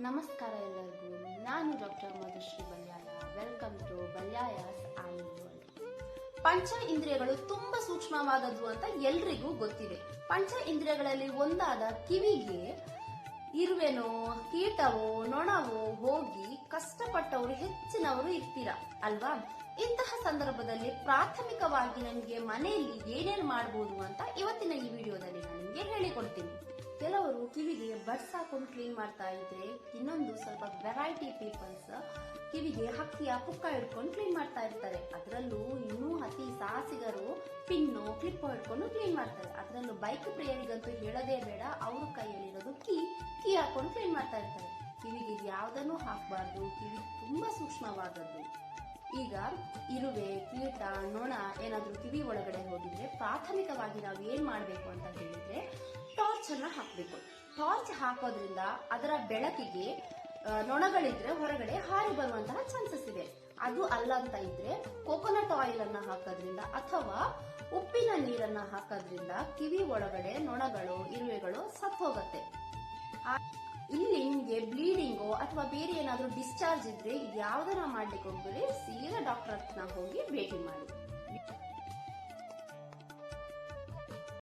ನಮಸ್ಕಾರ ಎಲ್ಲರಿಗೂ. ನಾನು doctor Madhushree Balyaya welcome to Balyaya ಪಂಚ ಇಂದ್ರಿಯಗಳು ತುಂಬಾ ಸೂಕ್ಷ್ಮವಾದದ್ದು ಅಂತ ಎಲ್ರಿಗೂ ಗೊತ್ತಿದೆ. ಪಂಚ ಇಂದ್ರಿಯಗಳಲ್ಲಿ ಒಂದಾದ ಕಿವಿಗೆ ಇರುವೆನೋ, ಕೀಟವೋ, ನೊಣವೋ ಹೋಗಿ ಕಷ್ಟಪಟ್ಟವರು, ಹೆಚ್ಚಿನವರು ಇರ್ತೀರ? ಅಲ್ವಾ? ಇಂತಹ ಸಂದರ್ಭದಲ್ಲಿ ಪ್ರಾಥಮಿಕವಾಗಿ ನಮಗೆ ಮನೆಯಲ್ಲಿ ಏನೇನು ಮಾಡಬಹುದು ಅಂತ ಇವತ್ತಿನ ಈ ವಿಡಿಯೋದಲ್ಲಿ ನಾನು ಕೆಲವರು ಕಿವಿಗೆ ಬಡ್ಸ್ ಹಾಕೊಂಡು ಕ್ಲೀನ್ ಮಾಡ್ತಾ ಇದ್ರೆ ಇನ್ನೊಂದು ಸ್ವಲ್ಪ ವೆರೈಟಿ ಪೀಪಲ್ಸ್ ಕಿವಿಗೆ ಹಕ್ಕಿಯ ಪುಕ್ಕ ಹಿಡ್ಕೊಂಡು ಕ್ಲೀನ್ ಮಾಡ್ತಾ ಇರ್ತಾರೆ. ಅದರಲ್ಲೂ ಇನ್ನೂ ಅತಿ ಸಾಹಸಿಗರು ಪಿನ್ನು ಕ್ಲಿಪ್ ಹಿಡ್ಕೊಂಡು ಕ್ಲೀನ್ ಮಾಡ್ತಾರೆ. ಅದರಲ್ಲೂ ಬೈಕ್ ಪ್ರಿಯರಿಗಂತೂ ಹೇಳೋದೇ ಬೇಡ. ಅವ್ರ ಕೈಯಲ್ಲಿರೋದು ಕೀ ಕೀ ಹಾಕೊಂಡು ಕ್ಲೀನ್ ಮಾಡ್ತಾ ಇರ್ತಾರೆ. ಕಿವಿಗೆ ಯಾವುದನ್ನು ಹಾಕಬಾರ್ದು. ಕಿವಿ ತುಂಬಾ ಸೂಕ್ಷ್ಮವಾದದ್ದು. ಈಗ ಇರುವೆ, ಕೀಟ, ನೊಣ ಏನಾದರೂ ಕಿವಿ ಒಳಗಡೆ ಹೋಗಿದ್ರೆ ಪ್ರಾಥಮಿಕವಾಗಿ ನಾವು ಏನು ಮಾಡಬೇಕು ಅಂತ ಹೇಳಿದ್ರೆ ಅನ್ನ ಹಾಕ್ಬೇಕು. ಟಾರ್ಚ್ ಹಾಕೋದ್ರಿಂದ ಅದರ ಬೆಳಕಿಗೆ ನೊಣಗಳಿದ್ರೆ ಹೊರಗಡೆ ಹಾರಿ ಬರುವಂತಹ ಚಾನ್ಸಸ್ ಇದೆ. ಅದು ಅಲ್ಲ ಅಂತ ಇದ್ರೆ ಕೋಕೋನಟ್ ಆಯಿಲ್ ಅನ್ನ ಹಾಕೋದ್ರಿಂದ ಅಥವಾ ಉಪ್ಪಿನ ನೀರನ್ನ ಹಾಕೋದ್ರಿಂದ ಕಿವಿ ಒಳಗಡೆ ನೊಣಗಳು, ಇರುವೆಗಳು ಸತ್ತು ಹೋಗುತ್ತೆ ಇಲ್ಲಿ ನಿಮ್ಗೆ ಬ್ಲೀಡಿಂಗು ಅಥವಾ ಬೇರೆ ಏನಾದರೂ ಡಿಸ್ಚಾರ್ಜ್ ಇದ್ರೆ ಯಾವ್ದನ್ನ ಮಾಡ್ಲಿಕ್ಕೆ ಹೋಗ್ಬೇಡಿ? ಸೀದಾ ಡಾಕ್ಟರ್ ಹತ್ರ ಹೋಗಿ ಭೇಟಿ ಮಾಡಿ.